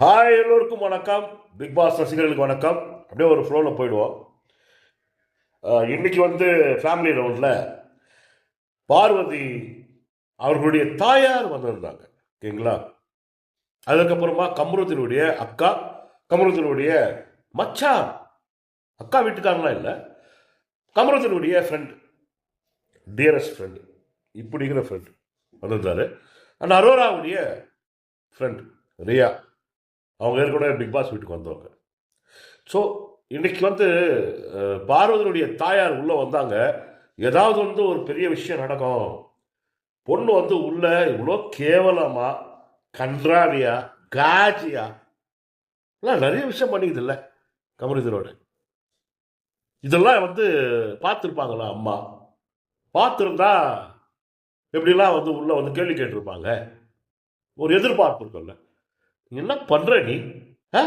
Hi எல்லோருக்கும் வணக்கம். Big pass ரசிகர்களுக்கு வணக்கம். அப்படியே ஒரு ஃப்ளோவில் போயிடுவோம். இன்றைக்கி இன்னைக்கு வந்து ஃபேமிலி ரவுண்டில் பார்வதி அவர்களுடைய தாயார் வந்திருந்தாங்க. ஓகேங்களா? அதுக்கப்புறமா கமருதனுடைய அக்கா கமருதனுடைய மச்சான். அக்கா வீட்டுக்காரலாம் இல்லை. கமருதனுடைய ஃப்ரெண்ட் டியரஸ்ட் ஃப்ரெண்டு இப்படிங்கிற ஃப்ரெண்டு வந்திருந்தாரு. அண்ட் அரோராவுடைய ஃப்ரெண்ட் ரியா அவங்க ஏற்கனவே பிக் பாஸ் வீட்டுக்கு வந்தவங்க. ஸோ இன்றைக்கி வந்து பார்வதியுடைய தாயார் உள்ளே வந்தாங்க. ஏதாவது வந்து ஒரு பெரிய விஷயம் நடக்கும். பொண்ணு வந்து உள்ள இவ்வளோ கேவலமாக கன்றாவியா காஜியா எல்லாம் நிறைய விஷயம் பண்ணிக்குது இல்லை கமலிதரோடு இதெல்லாம் வந்து பார்த்துருப்பாங்களா அம்மா? பார்த்துருந்தா எப்படிலாம் வந்து உள்ளே வந்து கேள்வி கேட்டிருப்பாங்க? ஒரு எதிர்பார்ப்பு இருக்கும்ல. என்ன பண்ணுற நீ? ஆ?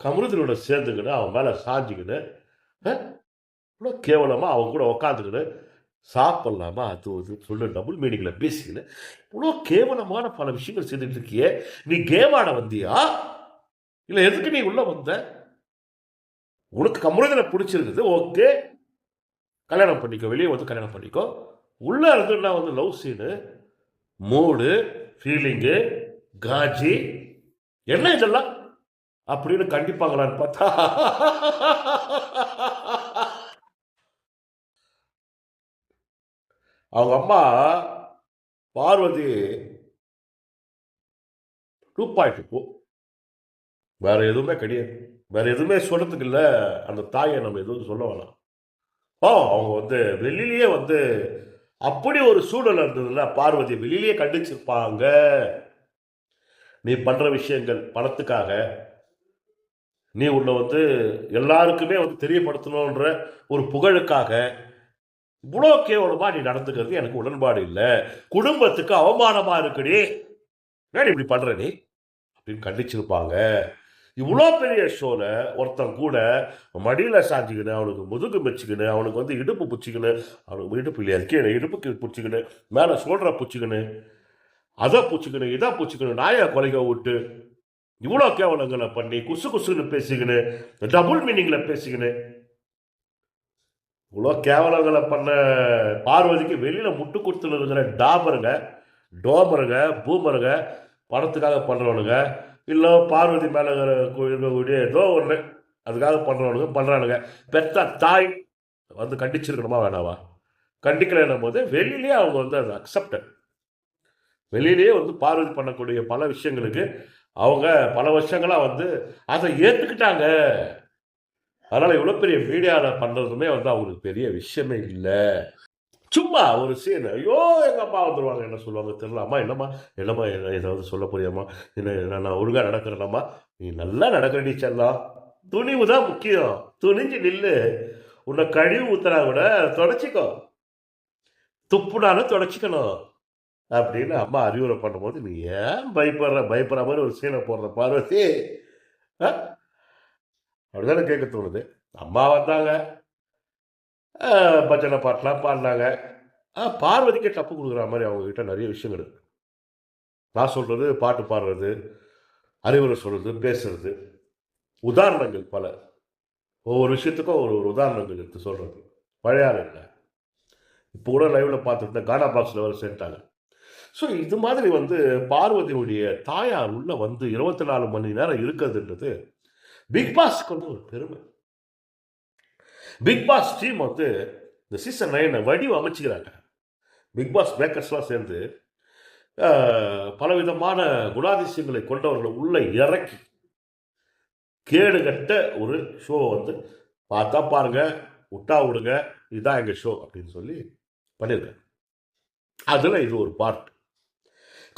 கமருதனோட சேர்ந்துக்கின்னு அவன் மேலே சாஞ்சிக்கிட்டு ஆ? இவ்வளோ கேவலமாக அவன் கூட உக்காந்துக்கிட்டு சாப்பிட்லாமா? அது இது சொல்ல டபுள் மீனிங்கில் பேசிக்கின்னு இவ்வளோ கேவலமான பல விஷயங்கள் செய்துட்டு இருக்கியே நீ கேம் ஆட வந்தியா? இல்லை எதுக்கு நீ உள்ளே வந்த? உனக்கு கமருதனை பிடிச்சிருக்குது ஓகே. கல்யாணம் பண்ணிக்கோ வெளியே வந்து கல்யாணம் பண்ணிக்கோ. உள்ளே இருந்துன்னா வந்து லவ் சீனு மூடு ஃபீலிங்கு காஜி என்ன இதெல்லாம்? அப்படின்னு கண்டிப்பாங்களான்னு பார்த்தா அவங்க அம்மா பார்வதி டூ பாயிண்ட் டூ வேற எதுவுமே கிடையாது. வேற எதுவுமே சொல்றதுக்கு இல்லை. அந்த தாயை நம்ம எதுவும் சொல்ல வேணாம். ஓ அவங்க வந்து வெளியிலேயே வந்து அப்படி ஒரு சூழல் இருந்ததுல பார்வதி வெளியிலேயே கண்டிச்சிருப்பாங்க. நீ பண்ற விஷயங்கள் பணத்துக்காக நீ உன்னை வந்து எல்லாருக்குமே வந்து தெரியப்படுத்தணுன்ற ஒரு புகழுக்காக இவ்வளோ கேவலமா நீ நடந்துக்கிறது எனக்கு உடன்பாடு இல்லை. குடும்பத்துக்கு அவமானமா இருக்குடி ஏன் இப்படி பண்ற நீ? அப்படின்னு கண்டிச்சிருப்பாங்க. இவ்வளோ பெரிய ஷோல ஒருத்தன் கூட மடியில் சாஞ்சிக்கின்னு அவனுக்கு முதுகு வச்சுக்கின்னு அவனுக்கு வந்து இடுப்பு பிடிச்சிக்கின்னு அவனுக்கு இடுப்பு இல்லையா? கீழே இடுப்புக்கு பிடிச்சிக்கினு மேலே சோல்ற பிடிச்சிக்கின்னு அதை பூச்சிக்கணும் இதை பூச்சிக்கணும் நாயை கொலைக விட்டு இவ்வளோ கேவலங்களை பண்ணி குசு குசுன்னு பேசிக்கின்னு டபுள் மீனிங்கில் பேசிக்கின்னு இவ்வளோ கேவலங்களை பண்ண பார்வதிக்கு வெளியில் முட்டு கொடுத்துன்னு இருக்கிற டாபருங்க டோமருங்க பூமருங்க பணத்துக்காக பண்ணுறவனுங்க இல்லை பார்வதி மேலே இருக்கக்கூடிய ஏதோ ஒன்று அதுக்காக பண்ணுறவனுங்க பண்ணுறானுங்க பெத்த தாய் வந்து கண்டிச்சிருக்கணுமா வேணாவா? கண்டிக்கலைன்னும் போது வெளியிலே அவங்க வந்து அதை அக்செப்டட் வெளியிலேயே வந்து பார்வதி பண்ணக்கூடிய பல விஷயங்களுக்கு அவங்க பல வருஷங்களாக வந்து அதை ஏற்றுக்கிட்டாங்க அதனால் இவ்வளோ பெரிய மீடியாவில் பண்ணுறதுமே வந்து அவங்களுக்கு பெரிய விஷயமே இல்லை. சும்மா ஒரு சீன் ஐயோ எங்கள் அப்பா வந்துடுவாங்க என்ன சொல்லுவாங்க தெரியல. அம்மா என்னம்மா என்னம்மா என்ன ஏதாவது சொல்ல புரியாமா என்ன என்ன நான் ஒழுங்காக நடக்கிறேனம்மா. நீ நல்லா நடக்கிற நீ துணிவு தான் முக்கியம். துணிஞ்சு நில்லு. உன்னை கழிவு ஊத்துறா கூட தொடச்சிக்கோ. துப்புனாலும் தொடச்சிக்கணும். அப்படின்னு அம்மா அறிவுரை பண்ணும்போது நீ ஏன் பயப்படுற? பயப்படுற மாதிரி ஒரு சீனை போடுற பார்வதி ஆ? அப்படிதானே கேட்க தோணுது. அம்மா வந்தாங்க. பஜனை பாட்டெலாம் பாடினாங்க. ஆ, டப்பு கொடுக்குற மாதிரி அவங்கக்கிட்ட நிறைய விஷயங்கள் இருக்குது நான் சொல்கிறது பாட்டு பாடுறது அறிவுரை சொல்கிறது பேசுறது. உதாரணங்கள் பல. ஒவ்வொரு விஷயத்துக்கும் ஒரு ஒரு உதாரணங்கள் எடுத்து சொல்கிறது பழைய இல்லை இப்போ கூட லைவில் பார்த்துருந்தேன். கானா பாக்ஸில் வர சேர்த்தாங்க ஸோ இது மாதிரி வந்து பார்வதியுடைய தாயார் உள்ள வந்து இருபத்தி நாலு மணி நேரம் இருக்கிறதுன்றது பிக் பாஸ்க்கு வந்து ஒரு பெருமை. பிக் பாஸ் டீம் வந்து இந்த சீசன் நைனை வடிவு அமைச்சுக்கிறாங்க. பிக் பாஸ் மேக்கர்ஸ்லாம் சேர்ந்து பலவிதமான குணாதிசயங்களை கொண்டவர்களை உள்ள இறக்கி கேடுகட்ட ஒரு ஷோ வந்து பார்த்தா பாருங்க விட்டா விடுங்க இதுதான் எங்கள் ஷோ அப்படின்னு சொல்லி பண்ணியிருக்காங்க. அதில் இது ஒரு பார்ட்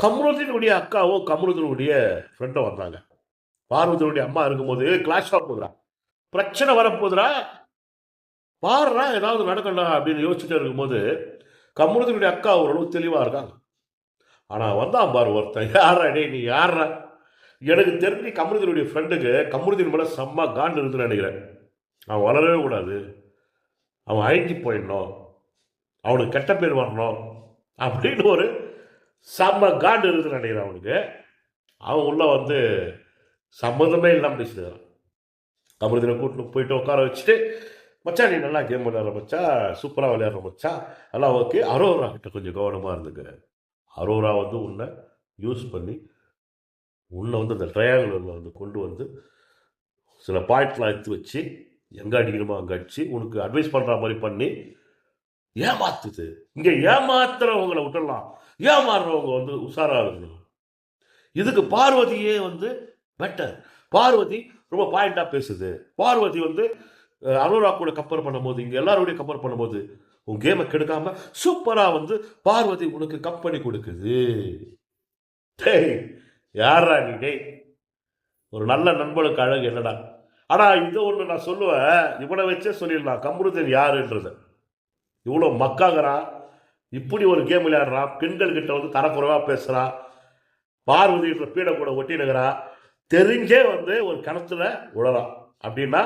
கமருதீனுடைய அக்காவும் கமருதீனுடைய ஃப்ரெண்டும் வந்தாங்க. பார்வதியுடைய அம்மா இருக்கும்போது கிளாஸ் போதுரா பிரச்சனை வரப்போகுதுரா பாருடா ஏதாவது நடக்கணும் அப்படின்னு யோசிச்சுட்டு இருக்கும்போது கமருதீனுடைய அக்கா ஓரளவு தெளிவாக இருக்காங்க. ஆனால் வந்தான் பாரு ஒருத்தன். யாரா நீ யாரா எனக்கு தெரிஞ்சு கமருதீனுடைய ஃப்ரெண்டுக்கு கமருதீன் மேலே செம்ம காண்டு இருக்குன்னு நினைக்கிறேன். அவன் வளரவே கூடாது. அவன் அழிஞ்சு போயிடணும். அவனுக்கு கெட்ட பேர் வரணும். அப்படின்னு ஒரு செம்ம காண்டு இருக்குன்னு நினைக்கிறேன் அவனுக்கு. அவன் உள்ளே வந்து சம்மந்தமே இல்லாமல் பேசிடுறான் கமருதீனை கூட்டிட்டு போயிட்டு உட்கார வச்சுட்டு மச்சான் நீ நல்லா கேம் விளையாடுற மச்சா சூப்பராக விளையாடுற மச்சா? எல்லாம் ஓகே அரோரா கிட்ட கொஞ்சம் கவனமாக இருந்துக்க. அரோரா வந்து உன்னை யூஸ் பண்ணி உன்னை வந்து அந்த ட்ரையாங்கிளில் வந்து கொண்டு வந்து சில பாயிண்ட்லாம் எடுத்து வச்சு எங்கே அடிக்கணுமோ அங்கே அடிச்சு உனக்கு அட்வைஸ் பண்ணுற மாதிரி பண்ணி ஏமாத்துது. இங்கே ஏமாத்துறவங்களை விட்டுடலாம். ஏமாறுறவங்க வந்து உஷாராக இருக்கணும். இதுக்கு பார்வதியே வந்து பெட்டர் பார்வதி ரொம்ப பாயிண்டாக பேசுது. பார்வதி வந்து அனுராக் கூட கம்பேர் பண்ணும்போது இங்கே எல்லாரோடையும் கம்பேர் பண்ணும்போது உன் கேமை கெடுக்காம சூப்பராக வந்து பார்வதி உனக்கு கம்பெனி கொடுக்குது. டேய் யாரா நீ டேய்? ஒரு நல்ல நண்பனுக்கு அழகு என்னடா? ஆனால் இது ஒன்று நான் சொல்லுவேன் இவனை வச்சே சொல்லிடலாம். கம்ருதன் யாருன்றது. இவ்வளோ மக்காகிறான் இப்படி ஒரு கேம் விளையாடுறான் பெண்கள் கிட்ட வந்து தரக்குறைவாக பேசுகிறான் பார்வதின்ற பீடை கூட ஒட்டினுக்கிறான் தெரிஞ்சே வந்து ஒரு கிணத்துல விழறான் அப்படின்னா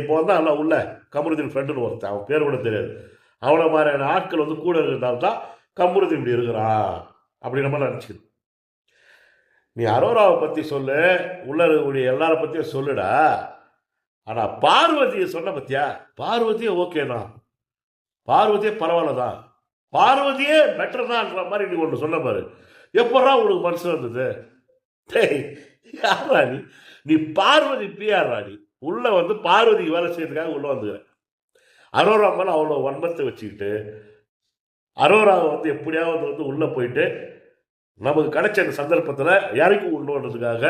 இப்போ வந்து நல்லா உள்ள கமருதீன் ஃப்ரெண்டுன்னு ஒருத்தன் அவன் பேர் கூட தெரியாது. அவனை மாதிரியான ஆட்கள் வந்து கூட இருந்தால்தான் கமருதீன் இப்படி இருக்கிறான் அப்படின்ற நம்ம நினச்சிக்கணும் நீ அரோராவை பற்றி சொல்லு உள்ள இருக்கக்கூடிய எல்லாரை பற்றியும் சொல்லுடா. ஆனால் பார்வதியை சொன்ன பத்தியா? பார்வதியே ஓகே தான். பார்வதியே பரவாயில்ல தான் பார்வதியே பெட்டர் தான்ன்ற மாதிரி நீ ஒன்று சொன்ன பாரு. எப்படா உனக்கு மனசு வந்தது? டேய் யாரா நீ? நீ பார்வதி பிஆர் ராணி உள்ள வந்து பார்வதிக்கு வேலை செய்யறதுக்காக உள்ள வந்துக்கிறேன் அரோரா மேலே அவ்வளோ வன்மத்தை வச்சுக்கிட்டு அரோராவை வந்து எப்படியாவது வந்து உள்ளே போயிட்டு நமக்கு கிடைச்ச அந்த சந்தர்ப்பத்தில் இறக்கி உண்டுன்றதுக்காக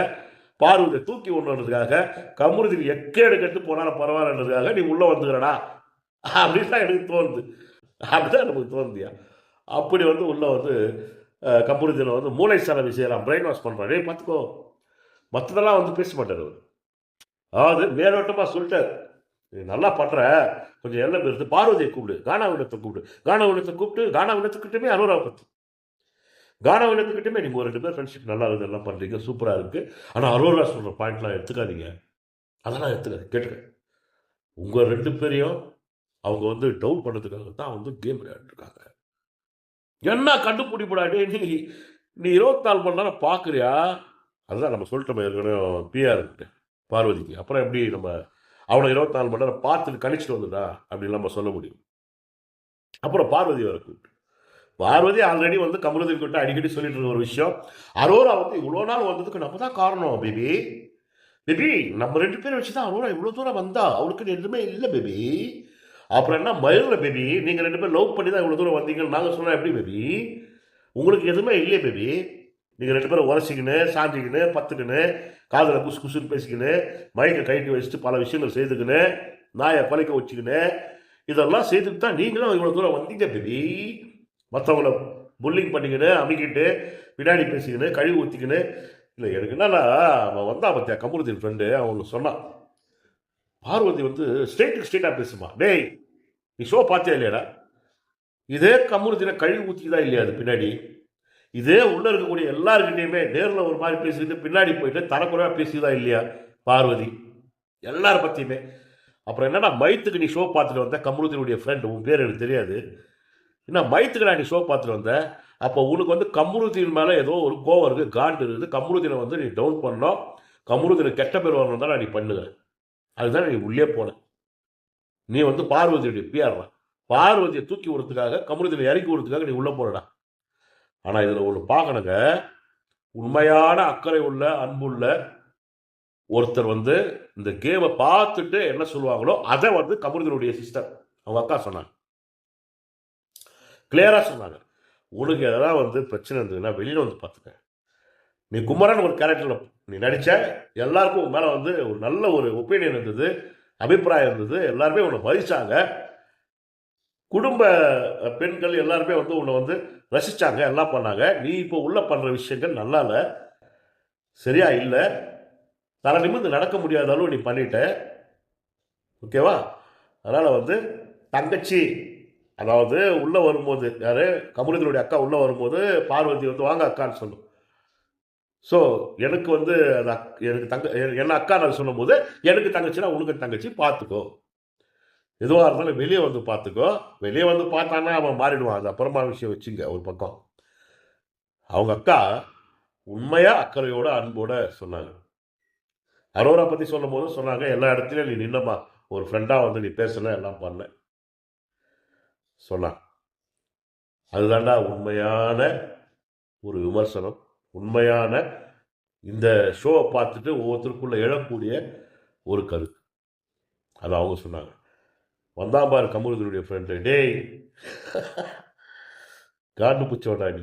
பார்வதியை தூக்கி உண்டுன்றதுக்காக கமுருதிக்கு எக்கேடு கட்டு போனாலும் பரவாயில்லன்றதுக்காக நீ உள்ளே வந்துக்கிறடா. அப்படின்னு தான் எனக்கு தோணுது. அப்படிதான் நமக்கு தோணுதியா அப்படி வந்து உள்ளே வந்து அஹ், வந்து மூளை சலவை செய்யலாம் பிரெயின் வாஷ் பண்ணுறாரு ஏய் பார்த்துக்கோ. மற்றதெல்லாம் வந்து பேச மாட்டார் அவர். அதாவது மேலோட்டமாக சொல்லிட்டார். நீ நல்லா பண்ணுற கொஞ்சம் எல்லாம் எடுத்து பார்வதியை கூப்பிடு. கானா வினத்தை கூப்பிடு. கானா வினத்தை கூப்பிட்டு கானா வினத்துக்கிட்டமே அனுராவை பற்றி கானா வினத்துக்கிட்டமே நீங்கள் ஒரு ரெண்டு பேர் ஃப்ரெண்ட்ஷிப் நல்லா இருக்குது எல்லாம் பண்ணுறீங்க சூப்பராக இருக்குது ஆனால் அரோரா சொல்கிற பாயிண்ட்லாம் எடுத்துக்காதீங்க. அதெல்லாம் எடுத்துக்காது கேட்டுக்க. உங்கள் ரெண்டு பேரையும் அவங்க வந்து டவுன் பண்ணுறதுக்காக தான் வந்து கேம் விளையாண்டுருக்காங்க என்ன கண்டுபிடிப்படாடி நீ? நீ இருபத்தி நாலு மணி நேரம் பார்க்குறியா? அதுதான் நம்ம சொல்லிட்டோம் ஏற்கனவே பிஆர் பார்வதிக்கு. அப்புறம் எப்படி நம்ம அவனை இருபத்தி நாலு மணி நேரம் பார்த்துட்டு கழிச்சிட்டு வந்துடா அப்படின்னு நம்ம சொல்ல முடியும். அப்புறம் பார்வதி வர கூப்பிட்டு பார்வதி ஆல்ரெடி வந்து கமலதேவி கிட்ட அடிக்கடி சொல்லிட்டு இருக்க ஒரு விஷயம். அரோரா வந்து இவ்வளோ நாள் வந்ததுக்கு நம்ம தான் காரணம் பேபி பேபி நம்ம ரெண்டு பேரும் வச்சு தான் அரோரா இவ்வளோ தூரம் வந்தா? அவளுக்கு எதுவுமே இல்லை பேபி அப்புறம் என்ன? மயில பேபி நீங்கள் ரெண்டு பேரும் லவ் பண்ணி தான் இவ்வளோ தூரம் வந்தீங்கன்னு நாங்கள் சொன்னோம். எப்படி பேபி உங்களுக்கு எதுவுமே இல்லையே பேபி நீங்கள் ரெண்டு பேரும் உரசிக்கின்னு சாஞ்சிக்கின்னு பத்துக்கின்னு காதில் குசு குசுன்னு பேசிக்கின்னு மைக்கை கைட்டு வச்சுட்டு பல விஷயங்கள் செய்துக்கின்னு நாயை பழிக்க வச்சுக்கின்னு இதெல்லாம் செய்துட்டு தான் நீங்களும் இவ்வளோ தூரம் வந்தீங்க பேபி மற்றவங்கள புல்லிங் பண்ணிக்கின்னு அமைக்கிட்டு பின்னாடி பேசிக்கின்னு கழுவி ஊற்றிக்கின்னு இல்லை எனக்கு என்னன்னா அவன் வந்தான் பார்த்தியா கமருதீன் ஃப்ரெண்டு அவன் சொன்னான். பார்வதி வந்து ஸ்டேட்டுக்கு ஸ்டேட்டாக பேசுமா. டேய் நீ ஷோ பார்த்தியா இல்லையாடா? இதே கமருதீனை கழுவி ஊற்றிக்குதா இல்லையா அது பின்னாடி? இதே உள்ளே இருக்கக்கூடிய எல்லாருக்கிட்டையுமே நேரில் ஒரு மாதிரி பேசிக்கிட்டு பின்னாடி போயிட்டு தரக்குறையாக பேசியதா இல்லையா பார்வதி? எல்லாரை பற்றியுமே அப்புறம் என்னடா மைத்துக்கு நீ ஷோ பார்த்துட்டு வந்த? கமருதீனுடைய ஃப்ரெண்டு உன் பேர் எனக்கு தெரியாது. என்ன மைத்துக்கு நான் நீ ஷோ பார்த்துட்டு வந்த? அப்போ உனக்கு வந்து கமருதீன் மேலே ஏதோ ஒரு கோவம் இருக்குது காண்டு இருக்குது. கமருதீனை வந்து நீ டவுன் பண்ணோம் கமருதீனுக்கு கெட்ட பேர் வரணும் தான் நீ பண்ணுவேன் அதுதான் நீ உள்ளே போனேன். நீ வந்து பார்வதியுடைய பிஆர்றா பார்வதியை தூக்கி விடுறதுக்காக கமருதீனை இறக்கி விடுறதுக்காக நீ உள்ளே போறடா. ஆனால் இதில் ஒன்று பார்க்கணுங்க. உண்மையான அக்கறை உள்ள அன்புள்ள ஒருத்தர் வந்து இந்த கேமை பார்த்துட்டு என்ன சொல்லுவாங்களோ அதை வந்து கமருதனுடைய சிஸ்டர் அவங்க அக்கா சொன்னாங்க. கிளியராக சொன்னாங்க. உனக்கு எதனா வந்து பிரச்சனை இருந்ததுன்னா வெளியில் வந்து பார்த்துக்க. நீ குமரன் ஒரு கேரக்டரில் நீ நடித்த எல்லாருக்கும் உன் மேலே வந்து ஒரு நல்ல ஒரு ஒப்பீனியன் இருந்தது. அபிப்பிராயம் இருந்தது. எல்லாருமே உன்னை மதித்தாங்க குடும்ப பெண்கள் எல்லாருமே வந்து உன்னை வந்து ரசித்தாங்க எல்லாம் பண்ணாங்க. நீ இப்போ உள்ளே பண்ணுற விஷயங்கள் நல்லா இல்லை சரியா இல்லை. தலை நிமிர்ந்து நடக்க முடியாத அளவு நீ பண்ணிட்ட. ஓகேவா? அதனால் வந்து தங்கச்சி அதாவது உள்ளே வரும்போது யார்? கமலிதனுடைய அக்கா உள்ளே வரும்போது பார்வதி வந்து வாங்க அக்கான்னு சொல்லும் ஸோ எனக்கு வந்து அது அக்- எனக்கு தங்க என்ன அக்கா நான் சொல்லும்போது எனக்கு தங்கச்சின்னா உனக்கு தங்கச்சி பார்த்துக்கோ எதுவாக இருந்தாலும் வெளியே வந்து பார்த்துக்கோ வெளியே வந்து பார்த்தான்னா அவன் மாறிடுவான். அது அப்புறமா விஷயம் வச்சுங்க ஒரு பக்கம். அவங்க அக்கா உண்மையாக அக்கறையோட அன்போட சொன்னாங்க. அரோரா பற்றி சொல்லும் போது சொன்னாங்க எல்லா இடத்துலையும் நீ நின்னம்மா. ஒரு ஃப்ரெண்டாக வந்து நீ பேசல எல்லாம் பண்ண. சொன்னான். அதுதான்டா உண்மையான ஒரு விமர்சனம். உண்மையான இந்த ஷோவை பார்த்துட்டு ஒவ்வொருத்தருக்குள்ளே எழக்கூடிய ஒரு கருத்து. அது அவங்க சொன்னாங்க. வந்தாம்பார் கமருதனுடைய ஃப்ரெண்டு டேய் காண்டு பூச்சோடா நீ.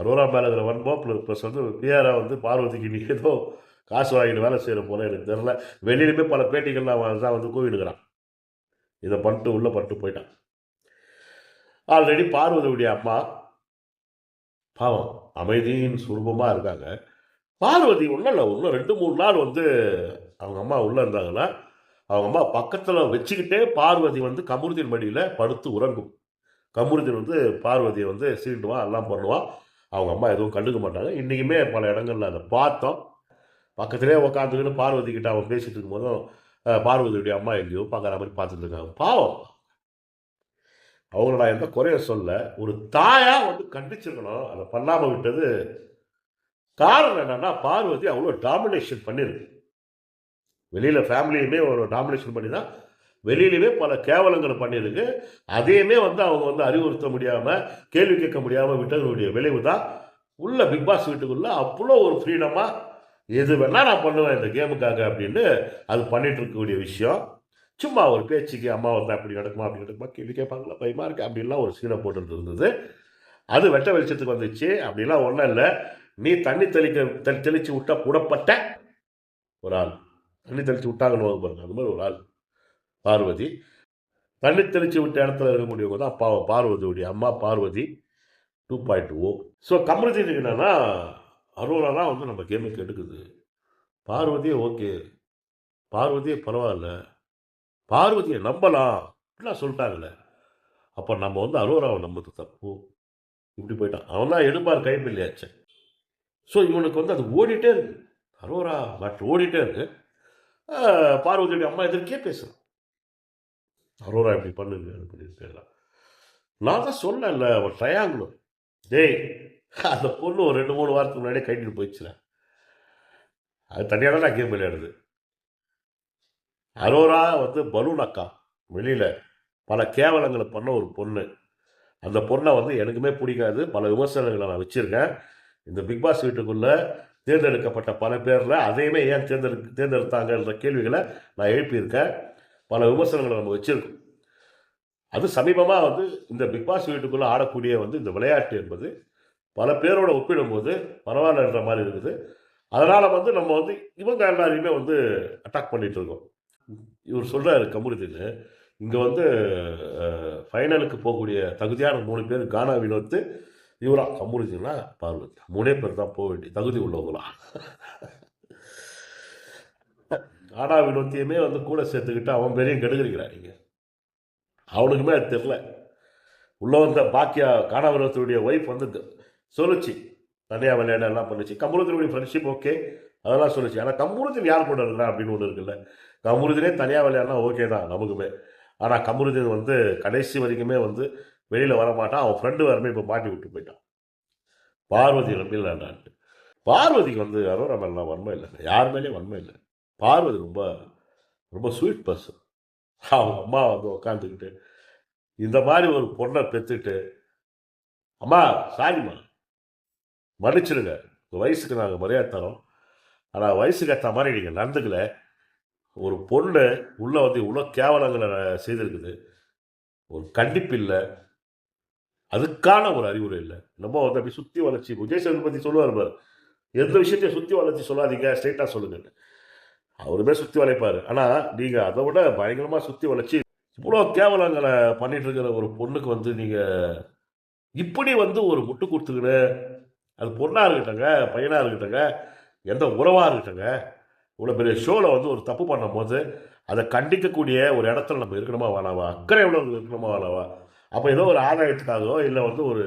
அரோரா மேலே இருக்கிற ப்ளஸ் வந்து பிஆரா வந்து பார்வதிக்கு நீ ஏதோ காசு வாங்கிட்டு வேலை செய்கிற போல எனக்கு தெரில வெளியிலுமே பல பேட்டிகள்லாம் தான் வந்து கூவிடுக்கிறான் இதை பண்ணிட்டு உள்ளே பண்ணிட்டு போயிட்டான். ஆல்ரெடி பார்வதியுடைய அம்மா பாவம். அமைதியின் சுரூபமாக இருக்காங்க. பார்வதி ஒன்றும் இல்லை இன்னும் ரெண்டு மூணு நாள் வந்து அவங்க அம்மா உள்ளே இருந்தாங்கன்னா அவங்க அம்மா பக்கத்தில் வச்சுக்கிட்டே பார்வதி வந்து கமுருதின் மடியில் படுத்து உறங்கும். கமுருதின் வந்து பார்வதியை வந்து சீண்டுவான் எல்லாம் பண்ணுவான் அவங்க அம்மா எதுவும் கண்டுக்க மாட்டாங்க. இன்றைக்குமே பல இடங்கள்ல அதை பார்த்தோம். பக்கத்திலே உட்காந்துக்கிட்டு பார்வதி கிட்ட அவன் பேசிகிட்டு இருக்கும்போதும் பார்வதியுடைய அம்மா எங்கேயோ பார்க்குற மாதிரி பார்த்துட்டு இருக்காங்க. பாவம். அவங்கள நான் எந்த குறைய சொல்ல ஒரு தாயாக வந்து கண்டிச்சிருக்கணும். அதை பண்ணாமல் விட்டது. காரணம் என்னன்னா பார்வதி அவ்வளோ டாமினேஷன் பண்ணியிருக்கு வெளியில் ஃபேமிலியுமே ஒரு டாமினேஷன் பண்ணி தான் வெளியிலுமே பல கேவலங்களை பண்ணியிருக்கு. அதையுமே வந்து அவங்க வந்து அறிவுறுத்த முடியாமல் கேள்வி கேட்க முடியாமல் விட்டதனுடைய விளைவு தான் உள்ள பிக் பாஸ் வீட்டுக்குள்ளே அவ்வளோ ஒரு ஃப்ரீடமாக எது வேணால் நான் பண்ணுவேன் இந்த கேமுக்காக அப்படின்னு அது பண்ணிட்டு இருக்கக்கூடிய விஷயம். சும்மா ஒரு பேச்சுக்கு அம்மா வந்தால் அப்படி நடக்குமா அப்படி நடக்குமா கேள்வி கேட்பாங்களா? பயமா இருக்கு. அப்படின்லாம் ஒரு சீனை போட்டுட்டு இருந்தது. அது வெட்ட வெளிச்சத்துக்கு வந்துச்சு. அப்படிலாம் ஒன்றும் இல்லை. நீ தண்ணி தெளிக்க தெளி தெளிச்சு விட்டா புடப்பட்ட ஒரு ஆள். தண்ணி தெளிச்சு விட்டாங்கன்னு பாருங்க. அந்த மாதிரி ஒரு ஆள். பார்வதி. தண்ணி தெளிச்சு விட்ட இடத்துல இருக்கக்கூடியவங்க தான் அப்பா பார்வதியுடைய அம்மா Parvathi two point oh oh. So கமருதீனுக்கு என்னன்னா அரோரா தான் வந்து நம்ம கேமுக்கு எடுக்குது பார்வதியே ஓகே பார்வதியே பரவாயில்ல. பார்வதியை நம்பலாம் இப்படிலாம் சொல்லிட்டாங்களே அப்போ நம்ம வந்து அரோராவை நம்பது தப்பு. இப்படி போயிட்டான். அவன் தான் எடுப்பார் கைப்பிள்ளையாச்சே ஸோ இவனுக்கு வந்து அது ஓடிட்டே இருக்கு. அரோரா பட் ஓடிட்டே இருக்கு. பார்வதியுடைய அம்மா எதிர்க்கே பேசுகிறான் அரோரா இப்படி பண்ணுங்க அப்படின்னு பேசலாம் நான் தான் சொன்னேன்ல ஒரு ட்ரையாங்குலர் டேய் அந்த பொண்ணு ஒரு ரெண்டு மூணு வாரத்துக்கு முன்னாடியே கட்டிட்டு போயிடுச்சுல. அது தனியாக தான் நான் கேம் விளையாடுது. அரோரா வந்து பலூன் அக்கா. வெளியில் பல கேவலங்களை பண்ண ஒரு பொண்ணு. அந்த பொண்ணை வந்து எனக்குமே பிடிக்காது. பல விமர்சனங்களை நான் வச்சுருக்கேன். இந்த பிக் பாஸ் வீட்டுக்குள்ளே தேர்ந்தெடுக்கப்பட்ட பல பேரில் அதையுமே ஏன் தேர்ந்தெடு தேர்ந்தெடுத்தாங்கன்ற கேள்விகளை நான் எழுப்பியிருக்கேன். பல விமர்சனங்களை நம்ம வச்சுருக்கோம். அது சமீபமாக வந்து இந்த பிக் பாஸ் வீட்டுக்குள்ளே ஆடக்கூடிய வந்து இந்த விளையாட்டு என்பது பல பேரோட ஒப்பிடும்போது பரவாயில்லன்ற மாதிரி இருக்குது. அதனால் வந்து நம்ம வந்து இவங்க எல்லாரையுமே வந்து அட்டாக் பண்ணிகிட்டு இருக்கோம். இவர் சொல்கிறாரு கமுருதின்னு இங்கே வந்து ஃபைனலுக்கு போகக்கூடிய தகுதியான மூணு பேர் கானா வினோத்து இவரா கமுருதினா பார்வதி. மூணே பேர் தான் போக வேண்டிய தகுதி உள்ளவங்களா? கானா வினோத்தியுமே வந்து கூட சேர்த்துக்கிட்டு அவன் பெரிய கெடுக்கிறீங்களா நீங்கள் அவனுக்குமே அது தெரில உள்ளே வந்த பாக்கியா கானா வினோத்தினுடைய ஒய்ஃப் வந்து சொல்லுச்சு. தனியாக விளையாட எல்லாம் பண்ணுச்சு. கமுருதினுடைய ஃப்ரெண்ட்ஷிப் ஓகே அதெல்லாம் சொல்லிச்சு. ஆனால் கமுருதின் யார் கூட இருக்கிறா அப்படின்னு ஒன்று இருக்குல்ல. கமுருதினே தனியாக விளையாடினா ஓகே தான் நமக்குமே. ஆனால் கமுருதீன் வந்து கடைசி வரைக்குமே வந்து வெளியில் வர மாட்டான். அவன் ஃப்ரெண்டு வரமே இப்போ மாட்டி விட்டு போயிட்டான். பார்வதி நம்பி பார்வதிக்கு வந்து யாரும் மேலாம் வன்மை இல்லை. யார் மேலேயும் வன்மை இல்லை. பார்வதி ரொம்ப ரொம்ப ஸ்வீட் பர்சன் அவங்க அம்மா வந்து உட்காந்துக்கிட்டு இந்த மாதிரி ஒரு பொண்ணை பெற்றுட்டு அம்மா சாரிம்மா மன்னிச்சிடுங்க. உங்கள் வயசுக்கு நாங்கள் மரியாதை தரோம் ஆனால் வயசுக்கு ஏற்ற மாதிரி நீங்கள் நடந்துக்கல. ஒரு பொண்ணு உள்ளே வந்து இவ்வளோ கேவலங்களை செய்திருக்குது. ஒரு கண்டிப்பு இல்லை. அதுக்கான ஒரு அறிவுரை இல்லை. நம்ம வந்து அப்படி சுற்றி வளர்ச்சி விஜய் சேதுபதி சொல்லுவார் பாரு. எந்த விஷயத்தையும் சுற்றி வளர்ச்சி சொல்லாதீங்க ஸ்ட்ரெயிட்டாக சொல்லுங்கன்னு. அவருமே சுற்றி வளைப்பார். ஆனால் நீங்கள் அதை விட பயங்கரமாக சுற்றி வளைச்சி இவ்வளோ கேவலங்களை பண்ணிட்டு இருக்கிற ஒரு பொண்ணுக்கு வந்து நீங்கள் இப்படி வந்து ஒரு முட்டு கொடுத்துக்கிட்டு அது பொண்ணாக இருக்கட்டங்க பையனாக இருக்கட்டங்க எந்த உறவாக இருக்கட்டுங்க இவ்வளோ பெரிய ஷோவில் வந்து ஒரு தப்பு பண்ணும்போது அதை கண்டிக்கக்கூடிய ஒரு இடத்துல நம்ம இருக்கணுமா வேணாவா? அக்கறை எவ்வளோ இருக்கணுமா வேணாவா? அப்போ ஏதோ ஒரு ஆதாயத்துக்காகவோ இல்லை வந்து ஒரு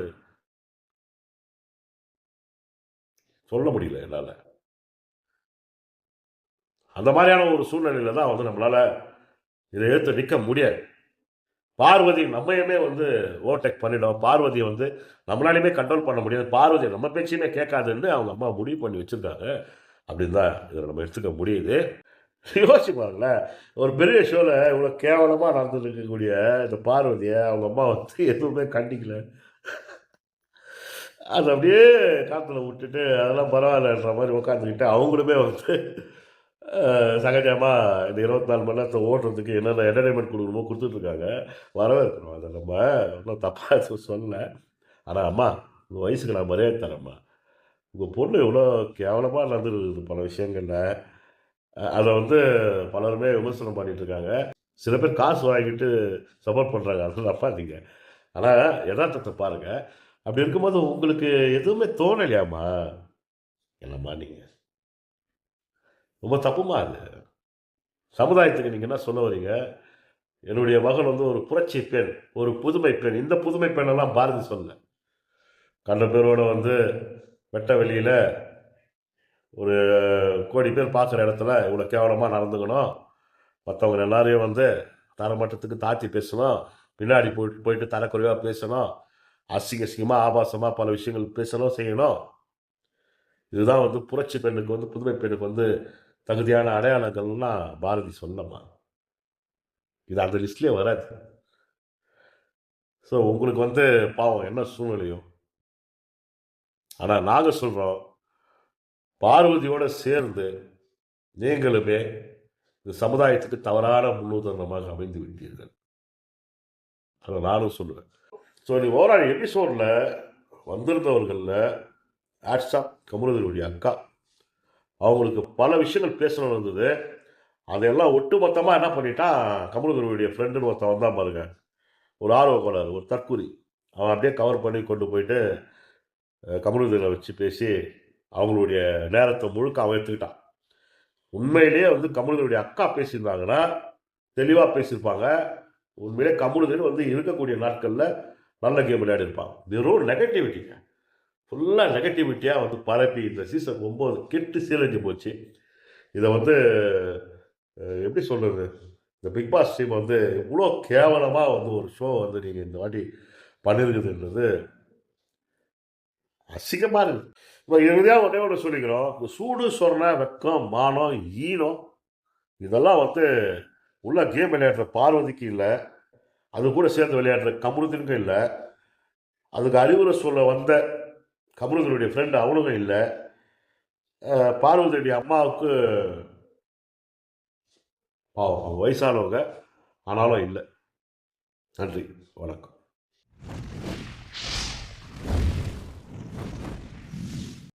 சொல்ல முடியல என்னால். அந்த மாதிரியான ஒரு சூழ்நிலையில் தான் வந்து நம்மளால் இதை எடுத்து நிற்க முடியாது. பார்வதி நம்மையுமே வந்து ஓவர்டேக் பண்ணிடும். பார்வதியை வந்து நம்மளாலையுமே கண்ட்ரோல் பண்ண முடியாது. பார்வதி நம்ம பேச்சையுமே கேட்காதுன்னு அவங்க அம்மா முடிவு பண்ணி வச்சுருக்காங்க. அப்படின்னு தான் இதை நம்ம எடுத்துக்க முடியுது. யோசிச்சு பாருங்களேன். ஒரு பெரிய ஷோவில் இவ்வளோ கேவலமாக நடந்துட்டு இருக்கக்கூடிய இந்த பார்வதியை அவங்க அம்மா வந்து எதுவுமே கண்டிக்கல. அது அப்படியே காற்றுல விட்டுட்டு அதெல்லாம் பரவாயில்லன்ற மாதிரி உட்காந்துக்கிட்டு அவங்களுமே வந்து சகஜமாக இந்த இருபத்தி நாலு மணி நேரத்தை ஓட்டுறதுக்கு என்னென்ன என்டர்டைன்மெண்ட் கொடுக்கணுமோ கொடுத்துட்ருக்காங்க. வரவேற்கணும் அதை நம்ம. ஒன்றும் தப்பாக சொல்ல ஆனால் அம்மா உங்கள் வயசுக்கு நான் மரியாதை தரேம்மா. உங்கள் பொண்ணு எவ்வளோ கேவலமாக நடந்துருக்குது பல விஷயங்களில். அதை வந்து பலருமே விமர்சனம் பண்ணிகிட்ருக்காங்க சில பேர் காசு வாங்கிட்டு சப்போர்ட் பண்ணுறாங்க அதெல்லாம் தப்பாதீங்க. ஆனால் யதார்த்தத்தை பாருங்கள் அப்படி இருக்கும்போது உங்களுக்கு எதுவுமே தோணலையாம்மா? என்னம்மா நீங்கள் ரொம்ப தப்புமா அது? சமுதாயத்துக்கு நீங்கள் என்ன சொல்ல வரீங்க? என்னுடைய மகன் வந்து ஒரு புரட்சி பெண் ஒரு புதுமை பெண். இந்த புதுமை பெண்ணெல்லாம் பாரதி சொல்ல கண்ட பேரோட வந்து வெட்ட வெளியில் ஒரு கோடி பேர் பார்க்குற இடத்துல இவ்வளோ கேவலமாக நடந்துக்கணும். மற்றவங்க எல்லாரையும் வந்து தரமட்டத்துக்கு தாத்தி பேசணும். பின்னாடி போயிட்டு போயிட்டு தரக்குறைவாக பேசணும். அசிங்க அசிங்கமாக ஆபாசமாக பல விஷயங்கள் பேசணும் செய்யணும். இதுதான் வந்து புரட்சி பெண்ணுக்கு வந்து புதுமை பெண்ணுக்கு வந்து தகுதியான அடையாளங்கள்லாம் பாரதி சொன்னம்மா. இது அந்த லிஸ்ட்லேயே வராது. ஸோ உங்களுக்கு வந்து பாவம் என்ன சூழ்நிலையோ. ஆனால் நாங்கள் சொல்கிறோம் பார்வதியோடு சேர்ந்து நீங்களுமே இந்த சமுதாயத்துக்கு தவறான முன்னுதாரணமாக அமைந்து விட்டீர்கள். அதை நானும் சொல்லுவேன். ஸோ நீ ஓராள் எபிசோடில் வந்திருந்தவர்களில் ஆட்ஸா கமருதனுடைய அக்கா. அவங்களுக்கு பல விஷயங்கள் பேசணும்னு இருந்தது. அதையெல்லாம் ஒட்டு மொத்தமாக என்ன பண்ணிட்டான் கமருதனுடைய ஃப்ரெண்டுன்னு ஒருத்தன் வந்தான் பாருங்க. ஒரு ஆர்வ கோளாறு ஒரு தற்கூரி. அவன் அப்படியே கவர் பண்ணி கொண்டு போயிட்டு கமலகுருவில் வச்சு பேசி அவங்களுடைய நேரத்தை முழுக்க அவன் எடுத்துக்கிட்டான். உண்மையிலேயே வந்து கமலுதனுடைய அக்கா பேசியிருந்தாங்கன்னா தெளிவாக பேசியிருப்பாங்க. உண்மையிலே கமலுதன் வந்து இருக்கக்கூடிய நாட்களில் நல்ல கேம் விளையாடி இருப்பாங்க வெறும் நெகட்டிவிட்டிங்க ஃபுல்லாக நெகட்டிவிட்டியாக வந்து பரப்பி இந்த சீசன் ஒம்பது கெட்டு சீரழிஞ்சு போச்சு. இதை வந்து எப்படி சொல்கிறது இந்த பிக் பாஸ் டீம் வந்து இவ்வளோ கேவலமாக வந்து ஒரு ஷோ வந்து நீங்கள் இந்த வாட்டி பண்ணியிருக்குதுன்றது அசிங்கமாக இருக்குது இப்போ இறுதியாக ஒன்றே ஒன்று சொல்லிக்கிறோம். சூடு சொரண வெக்கம் மானம் ஈனம் இதெல்லாம் வந்து உள்ள கேம் விளையாடுற பார்வதிக்கு இல்லை. அது கூட சேர்ந்து விளையாடுற கமருதனுக்கும் இல்லை. அதுக்கு அறிவுரை சொல்ல வந்த கமருதனுடைய ஃப்ரெண்டு அவனுக்கும் இல்லை. பார்வதியுடைய அம்மாவுக்கு பாவம் அவங்க வயசானவங்க ஆனாலும் இல்லை. நன்றி வணக்கம்.